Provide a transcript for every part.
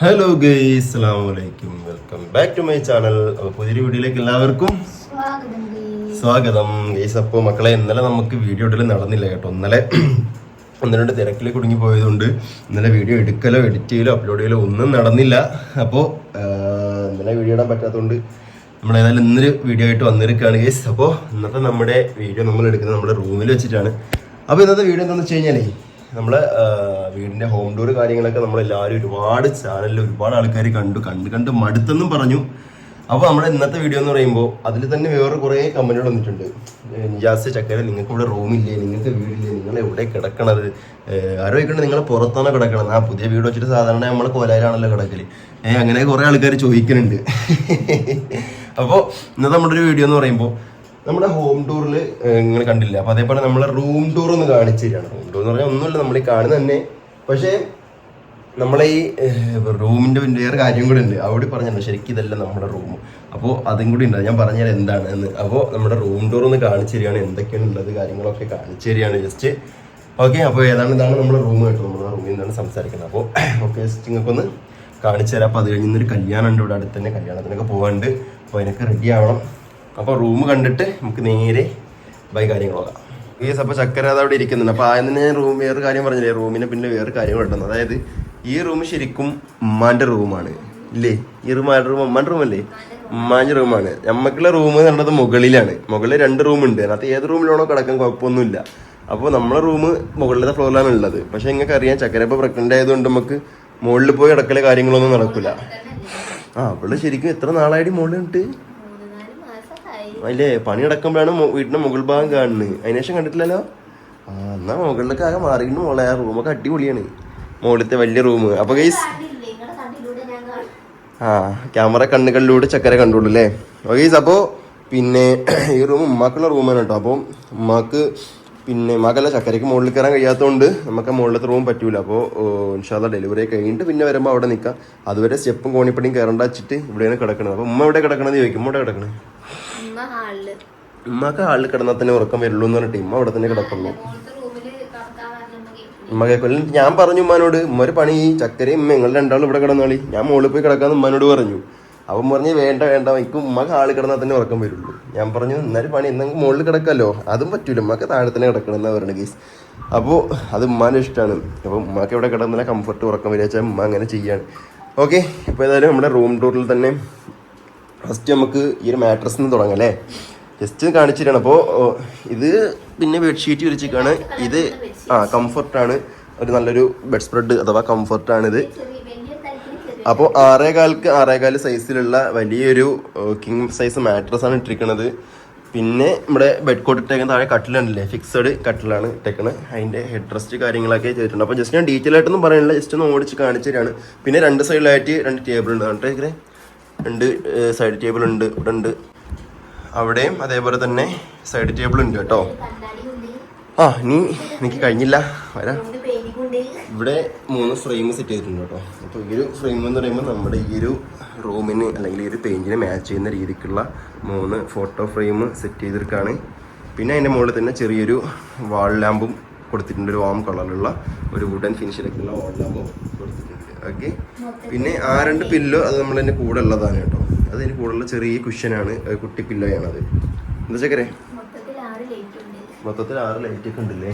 Hello guys അസ്സാം വലൈക്കും welcome back to my channel അപ്പോൾ പുതിയൊരു വീഡിയോയിലേക്ക് എല്ലാവർക്കും സ്വാഗതം ഗൈസ്. സ്വാഗതം. ഗൈസ് അപ്പോൾ മക്കളെ ഇന്നലെ നമുക്ക് വീഡിയോ ഇടൽ നടന്നില്ല കേട്ടോ. ഇന്നലെ ഒന്ന് രണ്ട് തിരക്കിൽ കുടുങ്ങി പോയതുകൊണ്ട് ഇന്നലെ വീഡിയോ എടുക്കലോ എഡിറ്റ് ചെയ്യലോ അപ്ലോഡ് ചെയ്യലോ ഒന്നും നടന്നില്ല. അപ്പോൾ ഇന്നലെ വീഡിയോ ഇടാൻ പറ്റാത്തതുകൊണ്ട് നമ്മൾ ഏതായാലും ഇന്നൊരു വീഡിയോ ആയിട്ട് വന്നിരിക്കുകയാണ് ഗൈസ് അപ്പോൾ ഇന്നത്തെ നമ്മുടെ വീഡിയോ നമ്മൾ എടുക്കുന്നത് നമ്മുടെ റൂമിൽ വെച്ചിട്ടാണ്. അപ്പോൾ ഇന്നത്തെ വീഡിയോ എന്താണെന്ന് വെച്ച് കഴിഞ്ഞാലേ നമ്മളെ വീടിന്റെ ഹോം ടൂർ കാര്യങ്ങളൊക്കെ നമ്മളെല്ലാവരും ഒരുപാട് ചാനലിൽ ഒരുപാട് ആൾക്കാർ കണ്ടു. കണ്ട് കണ്ട് മടുത്തെന്നും പറഞ്ഞു. അപ്പോൾ നമ്മുടെ ഇന്നത്തെ വീഡിയോ എന്ന് പറയുമ്പോൾ അതിൽ തന്നെ വേറെ കുറേ കമന്റുകൾ വന്നിട്ടുണ്ട്. ജാസ് നിജാസ് ചക്കര നിങ്ങൾക്ക് ഇവിടെ റൂമില്ലേ നിങ്ങൾക്ക് വീടില്ലേ? നിങ്ങൾ എവിടെ കിടക്കണത്? ആരോ ചോദിക്കണത് നിങ്ങൾ പുറത്താണോ കിടക്കണത്? ആ പുതിയ വീട് വെച്ചിട്ട് സാധാരണ നമ്മൾ കോലായിലാണല്ലോ കിടക്കൽ ഏഹ് അങ്ങനെ കുറേ ആൾക്കാർ ചോദിക്കുന്നുണ്ട്. അപ്പോൾ ഇന്നത്തെ നമ്മുടെ ഒരു വീഡിയോ എന്ന് പറയുമ്പോൾ നമ്മുടെ ഹോം ടൂറിൽ നിങ്ങൾ കണ്ടില്ല? അപ്പോൾ അതേപോലെ നമ്മളെ റൂം ടൂർ ഒന്ന് കാണിച്ചു തരികയാണ് റൂം ടൂർ എന്ന് പറഞ്ഞാൽ ഒന്നുമില്ല നമ്മൾ ഈ കാണുന്ന തന്നെ. പക്ഷേ നമ്മളെ ഈ റൂമിന്റെ വേറെ കാര്യം കൂടി ഉണ്ട്. അവിടെ പറഞ്ഞല്ലോ ശരിക്കും ഇതല്ല നമ്മുടെ റൂം അപ്പോൾ അതും കൂടി ഉണ്ട്. ഞാൻ പറഞ്ഞാൽ എന്താണ് എന്ന്. അപ്പോൾ നമ്മുടെ റൂം ടൂർ ഒന്ന് കാണിച്ചു തരികയാണ്. എന്തൊക്കെയാണ് ഉള്ളത് കാര്യങ്ങളൊക്കെ കാണിച്ചു തരികയാണ്. ജസ്റ്റ് ഓക്കെ അപ്പോൾ ഏതാണ് ഇതാണ് നമ്മുടെ റൂം കേട്ടോ. നമ്മൾ ആ റൂമിൽ നിന്നാണ് സംസാരിക്കുന്നത്. അപ്പോൾ ഓക്കെ ജസ്റ്റ് നിങ്ങൾക്കൊന്ന് കാണിച്ചു തരാം. അപ്പോൾ അത് കഴിഞ്ഞ് ഇന്നൊരു കല്യാണം ഉണ്ട് ഇവിടെ അടുത്ത് തന്നെ. കല്യാണത്തിനൊക്കെ പോകാനുണ്ട് അപ്പോൾ അതിനൊക്കെ റെഡി ആവണം. അപ്പോൾ റൂം കണ്ടിട്ട് നമുക്ക് നേരെ ബൈ കാര്യങ്ങൾ നോക്കാം ഈ അപ്പോൾ ചക്കര അത് അവിടെ ഇരിക്കുന്നുണ്ട്. അപ്പോൾ ആദ്യം ഞാൻ റൂം വേറെ കാര്യം പറഞ്ഞില്ലേ? റൂമിനെ പിന്നെ വേറെ കാര്യങ്ങൾ കിട്ടുന്നത് അതായത് ഈ റൂം ശരിക്കും ഉമ്മാന്റെ റൂമാണ്. ഇല്ലേ? ഈ റൂം ആരുടെ റൂം ഉമ്മാന്റെ റൂമല്ലേ? ഉമ്മാന്റെ റൂമാണ്. നമ്മക്കുള്ള റൂം എന്ന് പറയുന്നത് മുകളിലാണ്. മുകളിൽ രണ്ട് റൂം ഉണ്ട്. അതിനകത്ത് ഏത് റൂമിലാണോ കിടക്കാൻ കുഴപ്പമൊന്നുമില്ല. അപ്പോൾ നമ്മളെ റൂം മുകളിലത്തെ ഫ്ലോറിലാണ് ഉള്ളത്. പക്ഷേ നിങ്ങൾക്ക് അറിയാം ചക്കര ഇപ്പോൾ പ്രഗ്നന്റ് ആയതുകൊണ്ട് നമുക്ക് മുകളിൽ പോയി കിടക്കലെ കാര്യങ്ങളൊന്നും നടക്കില്ല ആ അവൾ ശരിക്കും എത്ര നാളായിട്ട് മുകളിൽ ഉണ്ട് അല്ലേ പണി നടക്കുമ്പോഴാണ് വീടിന്റെ മുകൾ ഭാഗം കാണുന്നത് അതിനുശേഷം കണ്ടിട്ടില്ലല്ലോ? ആ എന്നാ മുകളിലൊക്കെ ആകെ മാറിയിരുന്നു മോളെ. ആ റൂമൊക്കെ അടിപൊളിയാണ്. മുകളിലത്തെ വലിയ റൂം അപ്പൊ ഗൈസ് ആ ക്യാമറ കണ്ണുകളിലൂടെ ചക്കര കണ്ടുള്ളൂ അല്ലേ ഗൈസ് അപ്പോ പിന്നെ ഈ റൂം ഉമ്മാക്കുള്ള റൂമാണ് കേട്ടോ. അപ്പോൾ ഉമ്മാക്ക് പിന്നെ ഉമ്മാക്കല്ല ചക്കരയ്ക്ക് മുകളിൽ കയറാൻ കഴിയാത്തതുകൊണ്ട് നമുക്ക് മുകളിലത്തെ റൂം പറ്റൂല. അപ്പോൾ ഇൻഷാല്ല ഡെലിവറി കഴിഞ്ഞിട്ട് പിന്നെ വരുമ്പോൾ അവിടെ നിൽക്കാം അതുവരെ സ്റ്റെപ്പും കോണിപ്പടിയും കയറണ്ട വെച്ചിട്ട് ഇവിടെയാണ് കിടക്കുന്നത് അപ്പോൾ ഉമ്മ എവിടെ കിടക്കണത് ചോദിക്കും. ഉമ്മ ഹാളിൽ ഉമ്മക്ക് ആളിൽ കിടന്നാൽ തന്നെ ഉറക്കം വരുള്ളൂ എന്ന് പറഞ്ഞിട്ട് ഉമ്മ അവിടെ തന്നെ കിടക്കുള്ളൂ ഉമ്മ കേൾക്കില്ല ഞാൻ പറഞ്ഞു ഉമ്മാനോട് ഉമ്മ ഒരു പണി ചക്കരയും ഉമ്മ നിങ്ങൾ രണ്ടാളും ഇവിടെ കിടന്നാളി. ഞാൻ മുകളിൽ പോയി കിടക്കാന്ന് ഉമ്മാനോട് പറഞ്ഞു. അവൻ പറഞ്ഞു വേണ്ട വേണ്ട എനിക്ക് ഉമ്മക്ക് ആൾ കിടന്നാൽ തന്നെ ഉറക്കം വരുള്ളൂ. ഞാൻ പറഞ്ഞു എന്നാലും പണി എന്തെങ്കിലും മുകളിൽ കിടക്കാമല്ലോ അതും പറ്റൂല ഉമ്മക്ക് താഴെ തന്നെ കിടക്കണം എന്നാ പറയുന്നത് ഗീസ്. അപ്പോൾ അത് ഉമ്മാന്റെ ഇഷ്ടമാണ് അപ്പോൾ ഉമ്മക്ക് ഇവിടെ കിടന്നാൽ കംഫർട്ട് ഉറക്കം വരിക വെച്ചാൽ ഉമ്മ അങ്ങനെ ചെയ്യാണ്. ഓക്കെ ഇപ്പോൾ ഏതായാലും നമ്മുടെ റൂം ടൂറിൽ തന്നെ ഫസ്റ്റ് നമുക്ക് ഈ ഒരു മാട്രസ് നിന്ന് തുടങ്ങാം അല്ലേ? ജസ്റ്റ് കാണിച്ചിട്ടാണ് അപ്പോൾ ഇത് പിന്നെ ബെഡ്ഷീറ്റ് വിരിച്ചിട്ടാണ് ഇത് ആ കംഫർട്ടാണ് ഒരു നല്ലൊരു ബെഡ് സ്പ്രെഡ് അഥവാ കംഫർട്ടാണിത് ഇത്. അപ്പോൾ ആറേകാൽക്ക് ആറേകാൽ സൈസിലുള്ള വലിയൊരു കിങ് സൈസ് മാട്രസ് ആണ് ഇട്ടിരിക്കുന്നത്. പിന്നെ നമ്മുടെ ബെഡ് കോട്ട് ഇട്ടേക്കുന്ന താഴെ കട്ടിലുണ്ടല്ലേ ഫിക്സഡ് കട്ടിലാണ് ഇട്ടേക്കണത് അതിന്റെ ഹെഡ് റെസ്റ്റ് കാര്യങ്ങളൊക്കെ ചെയ്തിട്ടുണ്ട്. അപ്പോൾ ജസ്റ്റ് ഞാൻ ഡീറ്റെയിൽ ആയിട്ടൊന്നും പറയുന്നില്ല ജസ്റ്റ് ഒന്ന് ഓടിച്ച് കാണിച്ചു തരാണ്. പിന്നെ രണ്ട് സൈഡിലായിട്ട് രണ്ട് ടേബിൾ ഉണ്ട്. കണ്ടോ രണ്ട് സൈഡ് ടേബിൾ ഉണ്ട് ഇവിടെ ഉണ്ട്. അവിടെയും അതേപോലെ തന്നെ സൈഡ് ടേബിൾ ഉണ്ട് കേട്ടോ. ആ നീ എനിക്ക് കഴിഞ്ഞില്ല. വരാം. ഇവിടെ മൂന്ന് ഫ്രെയിം സെറ്റ് ചെയ്തിട്ടുണ്ട് കേട്ടോ. അപ്പോൾ ഈ ഒരു ഫ്രെയിം എന്ന് പറയുമ്പോൾ നമ്മുടെ ഈ ഒരു റൂമിന് അല്ലെങ്കിൽ ഈ ഒരു പെയിന്റിന് മാച്ച് ചെയ്യുന്ന രീതിക്കുള്ള മൂന്ന് ഫോട്ടോ ഫ്രെയിം സെറ്റ് ചെയ്തിരിക്കുകയാണ്. പിന്നെ അതിന്റെ മുകളിൽ തന്നെ ചെറിയൊരു വാൾ ലാമ്പും കൊടുത്തിട്ടുണ്ട്. ഒരു വാം കളറിലുള്ള ഒരു വുഡൻ ഫിനിഷിലൊക്കെയുള്ള വാൾ ലാമ്പും കൊടുത്തിട്ടുണ്ട്. ഓക്കെ പിന്നെ ആ രണ്ട് പില്ലോ അത് നമ്മൾ എന്റെ കൂടെ ഉള്ളതാണ് കേട്ടോ. അത് എന്റെ ഉള്ള ചെറിയ കുഷ്യനാണ് കുട്ടി പില്ലോയാണ് അത് എന്താ ചക്കരേ? മൊത്തത്തിൽ ആറ് ലൈറ്റ് ഒക്കെ ഉണ്ടല്ലേ?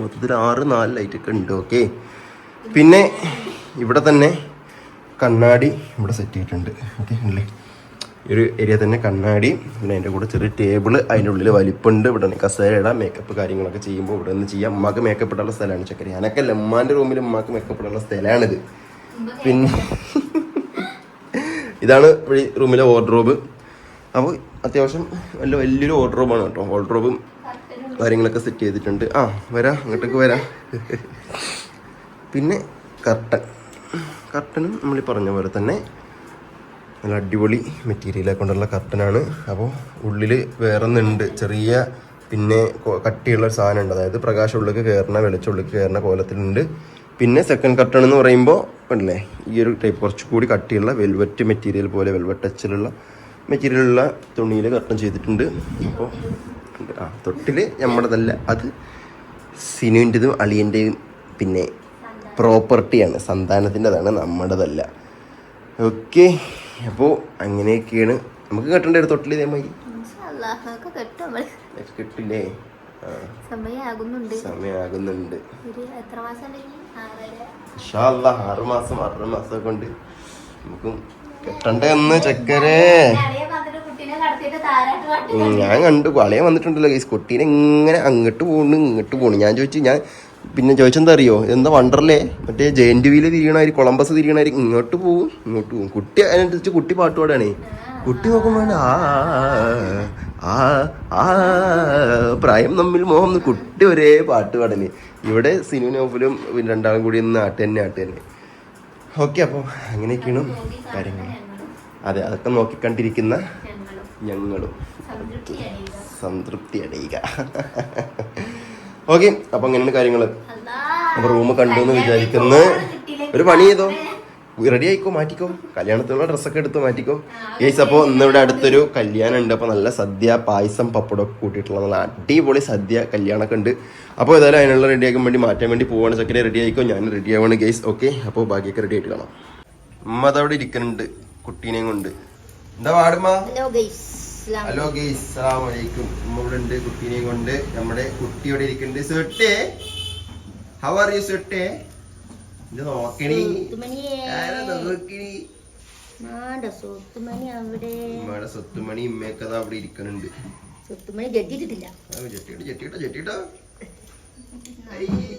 മൊത്തത്തിൽ ആറ് നാല് ലൈറ്റ് ഒക്കെ ഉണ്ട് ഓക്കെ പിന്നെ ഇവിടെ തന്നെ കണ്ണാടി ഇവിടെ സെറ്റ് ചെയ്തിട്ടുണ്ട് ഓക്കെ അല്ലേ ഈ ഒരു ഏരിയ തന്നെ കണ്ണാടി പിന്നെ അതിന്റെ കൂടെ ചെറിയ ടേബിൾ അതിന്റെ ഉള്ളിൽ വലിപ്പുണ്ട് ഇവിടെ കസേര ഇടാം മേക്കപ്പ് കാര്യങ്ങളൊക്കെ ചെയ്യുമ്പോൾ ഇവിടെ നിന്ന് ചെയ്യാം. ഉമ്മാക്ക് മേക്കപ്പ് ഇടാനുള്ള സ്ഥലമാണ് ചക്കര. ഞാനൊക്കെ ഉമ്മാന്റെ റൂമിൽ ഉമ്മാക്ക് മേക്കപ്പ് ഇടാനുള്ള സ്ഥലമാണിത്. പിന്നെ ഇതാണ് റൂമിലെ വാർഡ്രോബ് അപ്പോൾ അത്യാവശ്യം നല്ല വലിയൊരു വാർഡ്രോബാണ് കേട്ടോ. വാർഡ്രോബും കാര്യങ്ങളൊക്കെ സെറ്റ് ചെയ്തിട്ടുണ്ട്. ആ വരാം അങ്ങോട്ടേക്ക് വരാം. പിന്നെ കർട്ടൻ കർട്ടനും നമ്മൾ പറഞ്ഞ പോലെ തന്നെ നല്ല അടിപൊളി മെറ്റീരിയലെ കൊണ്ടുള്ള കർട്ടനാണ് അപ്പോൾ ഉള്ളിൽ വേറെ ഒന്നുണ്ട് ചെറിയ പിന്നെ കട്ടിയുള്ള ഒരു സാധനം ഉണ്ട് അതായത് പ്രകാശം ഉള്ളിലേക്ക് കയറുന്ന വെളിച്ചുള്ളിലേക്ക് കയറുന്ന കോലത്തിലുണ്ട്. പിന്നെ സെക്കൻഡ് കർട്ടൺ എന്ന് പറയുമ്പോൾ ഉണ്ടല്ലേ? ഈ ഒരു ടൈപ്പ് കുറച്ചുകൂടി കട്ടിയുള്ള വെൽവെറ്റ് മെറ്റീരിയൽ പോലെ വെൽവെറ്റ് ടച്ചിലുള്ള മെറ്റീരിയലുള്ള തുണിയിൽ കർട്ടൻ ചെയ്തിട്ടുണ്ട്. അപ്പോൾ ആ തൊട്ടിൽ നമ്മുടെതല്ല അത് സിനുവിന്റെതും അളിയന്റെയും പിന്നെ പ്രോപ്പർട്ടിയാണ് സന്താനത്തിന്റെതാണ് നമ്മുടേതല്ല. ഓക്കെ അപ്പോൾ അങ്ങനെയൊക്കെയാണ്. നമുക്ക് കെട്ടേണ്ട ഒരു തൊട്ടിൽ ഇതേമാതിരി? കെട്ടില്ലേ? സമയമാകുന്നുണ്ട് സമയമാകുന്നുണ്ട് എത്ര മാസം അല്ലാ, ആറ് മാസം ആറര മാസം കൊണ്ട് നമുക്കും കെട്ടണ്ടേ ഒന്ന് ചക്കരേ. ഞാൻ കണ്ടു. വളയം വന്നിട്ടുണ്ടല്ലോ ഗൈസ് കുട്ടീനെ ഇങ്ങനെ അങ്ങോട്ട് പോണു ഇങ്ങോട്ട് പോണു. ഞാൻ ചോദിച്ചു ഞാൻ പിന്നെ ചോദിച്ചെന്താ അറിയോ? എന്താ വണ്ടർലേ? മറ്റേ ജയന്റ് വീൽ തിരിയണാരി കൊളംബസ് തിരിയണമായിരിക്കും ഇങ്ങോട്ട് പോവും ഇങ്ങോട്ട് പോവും. കുട്ടി അതിനനുസരിച്ച് കുട്ടി പാട്ട് പാടാണേ കുട്ടി നോക്കുമ്പോൾ ആ ആ ആ പ്രായം തമ്മിൽ മോഹം കുട്ടി ഒരേ പാട്ട് പാടൽ ഇവിടെ സിനിമ നോവലും രണ്ടാളും കൂടി ഒന്ന് ആട്ട് തന്നെ ആട്ട് തന്നെ. ഓക്കെ അപ്പോൾ അങ്ങനെയൊക്കെയാണ് കാര്യങ്ങൾ. അതെ അതൊക്കെ നോക്കിക്കണ്ടിരിക്കുന്ന ഞങ്ങളും. സംതൃപ്തി അടയുക ഓക്കെ അപ്പൊ അങ്ങനെയാണ് കാര്യങ്ങൾ അപ്പോൾ റൂം കണ്ടു എന്ന് വിചാരിക്കുന്നു. ഒരു പണി ചെയ്തോ? റെഡി ആയിക്കോ മാറ്റിക്കോ? കല്യാണത്തിനുള്ള ഡ്രസ്സൊക്കെ എടുത്ത് മാറ്റിക്കോ. ഏസ് അപ്പോൾ ഇന്നിവിടെ അടുത്തൊരു കല്യാണം ഉണ്ട് അപ്പോൾ നല്ല സദ്യ പായസം പപ്പടം ഒക്കെ കൂട്ടിയിട്ടുള്ള നല്ല അടിപൊളി സദ്യ കല്യാണമൊക്കെ ഉണ്ട്. അപ്പോൾ ഏതായാലും അതിനുള്ള റെഡി ആക്കാൻ വേണ്ടി മാറ്റാൻ വേണ്ടി പോവാണ്. ചക്കരെ റെഡി ആയിക്കോ? ഞാൻ റെഡി ആവാണ് ഗേസ് ഓക്കെ അപ്പോൾ ബാക്കിയൊക്കെ റെഡി ആയിട്ട് കാണാം. അമ്മ അതവിടെ ഇരിക്കുന്നുണ്ട് കുട്ടീനെയും കൊണ്ട്. എന്താ പാടുമ്മ ഹലോ ഗേസ് അലൈക്കും ഉമ്മ ഇവിടെ ഉണ്ട് കുട്ടീനെയും കൊണ്ട്. നമ്മുടെ കുട്ടി ഇവിടെ ഇരിക്കുന്നുണ്ട്. സെട്ടേ ഹൗ ആർ യു സുട്ടേ ഇത് നോക്കണി നോക്കണി സ്വത്തുമണി അവിടെ. ഉമ്മയുടെ സ്വത്തുമണി ഉമ്മയൊക്കെ അവിടെ സ്വത്തുമണി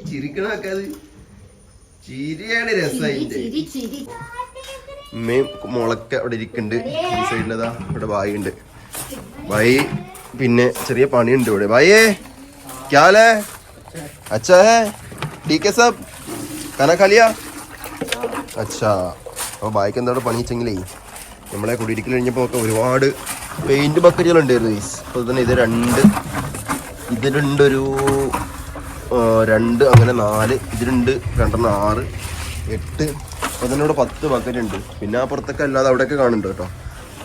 ചിരിക്കണൊക്കെ അത് ചിരിയാണ് രസമായിട്ട് ഉമ്മയും മുളക്ക അവിടെ ഇരിക്കുന്നുണ്ട്. ഈ സൈഡിലതാ ഇവിടെ ബായി ഉണ്ട് ബായി പിന്നെ ചെറിയ പണിയുണ്ട് ഇവിടെ. ബായേ ക്യാലേ അച്ഛാ ടി കെ സബ്. ഖാലിയ അച്ഛാ അപ്പോൾ ബായ്ക്ക് എന്താണ് പണി നമ്മളെ കുടിയിരിക്കൽ കഴിഞ്ഞപ്പോൾ ഒക്കെ ഒരുപാട് പെയിന്റ് ബക്കറ്റുകൾ ഉണ്ടായിരുന്നു ഗൈസ് അപ്പോൾ തന്നെ ഇത് രണ്ട് ഇത് രണ്ടൊരു രണ്ട് അങ്ങനെ നാല് ഇത് രണ്ട് രണ്ടെണ്ണം ആറ് എട്ട് അപ്പോൾ തന്നെ ഇവിടെ പത്ത് ബക്കറ്റ് ഉണ്ട്. പിന്നെ അപ്പുറത്തൊക്കെ അല്ലാതെ അവിടെയൊക്കെ കാണുന്നുണ്ട് കേട്ടോ.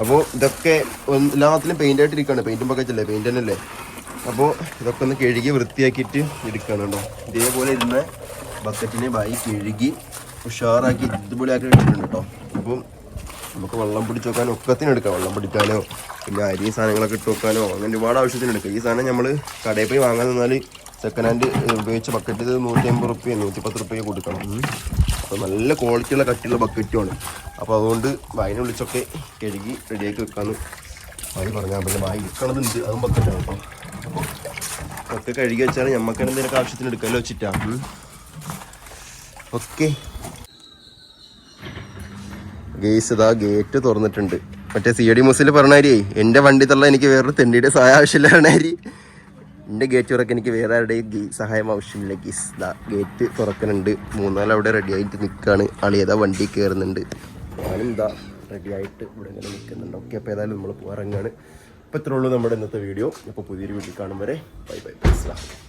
അപ്പോൾ ഇതൊക്കെ എല്ലാത്തിലും പെയിന്റ് ആയിട്ട് ഇരിക്കുകയാണ് പെയിന്റും ബക്കറ്റ് അല്ലേ? പെയിന്റ് തന്നെയല്ലേ? അപ്പോൾ ഇതൊക്കെ ഒന്ന് കഴുകി വൃത്തിയാക്കിയിട്ട് എടുക്കുകയാണ് കേട്ടോ. ഇതേപോലെ ഇരുന്ന ബക്കറ്റിനെ വായി കഴുകി ഉഷാറാക്കി ഇതുപോലെയാക്കി ഇട്ടിട്ടുണ്ട് കേട്ടോ അപ്പം നമുക്ക് വെള്ളം പിടിച്ച് വെക്കാനോ ഒക്കത്തിന് എടുക്കാം. വെള്ളം പിടിക്കാനോ പിന്നെ അരി സാധനങ്ങളൊക്കെ ഇട്ട് വെക്കാനോ അങ്ങനെ ഒരുപാട് ആവശ്യത്തിന് എടുക്കാം. ഈ സാധനം നമ്മൾ കടയിൽ പോയി വാങ്ങാൻ നിന്നാൽ സെക്കൻഡ് ഹാൻഡ് ഉപയോഗിച്ച ബക്കറ്റ് നൂറ്റി അമ്പത് റുപ്യ നൂറ്റി പത്ത് റുപ്യ കൊടുക്കണം. അപ്പോൾ നല്ല ക്വാളിറ്റിയുള്ള കട്ടിയുള്ള ബക്കറ്റുമാണ് അപ്പോൾ അതുകൊണ്ട് വായിനെ വിളിച്ചൊക്കെ കഴുകി റെഡിയാക്കി വെക്കാമെന്ന് വായി പറഞ്ഞാൽ പിന്നെ വായി ഇരിക്കണതുണ്ട് അതും ബക്കറ്റാണ് കേട്ടോ ഒക്കെ കഴുകി വെച്ചാൽ നമുക്ക് എന്തെങ്കിലും ആവശ്യത്തിന് എടുക്കാമല്ലോ വെച്ചിട്ടാണ് ഓക്കെ. ഗേസ് ഇതാ ഗേറ്റ് തുറന്നിട്ടുണ്ട്. മറ്റേ സി ഡി മൂസിൽ പറഞ്ഞാരി എന്റെ വണ്ടി തള്ള എനിക്ക് വേറൊരു തെണ്ടിയുടെ സഹായം ആവശ്യമില്ല പറഞ്ഞാരി എന്റെ ഗേറ്റ് തുറക്കാൻ എനിക്ക് വേറെ ആരുടെയും സഹായം ആവശ്യമില്ല ഗീസ്. ഇതാ ഗേറ്റ് തുറക്കുന്നുണ്ട്. മൂന്നാൽ അവിടെ റെഡി ആയിട്ട് നിൽക്കുകയാണ് ആളിയതാ വണ്ടി കയറുന്നുണ്ട് ഞാനും റെഡി ആയിട്ട് ഇവിടെ ഇങ്ങനെ നിൽക്കുന്നുണ്ട് ഓക്കെ അപ്പോൾ ഏതായാലും നമ്മൾ പോകാറങ്ങാണ് അപ്പോൾ ഇത്രയുള്ളൂ നമ്മുടെ ഇന്നത്തെ വീഡിയോ അപ്പോൾ പുതിയൊരു വീട്ടിൽ കാണും വരെ. Bye bye bye.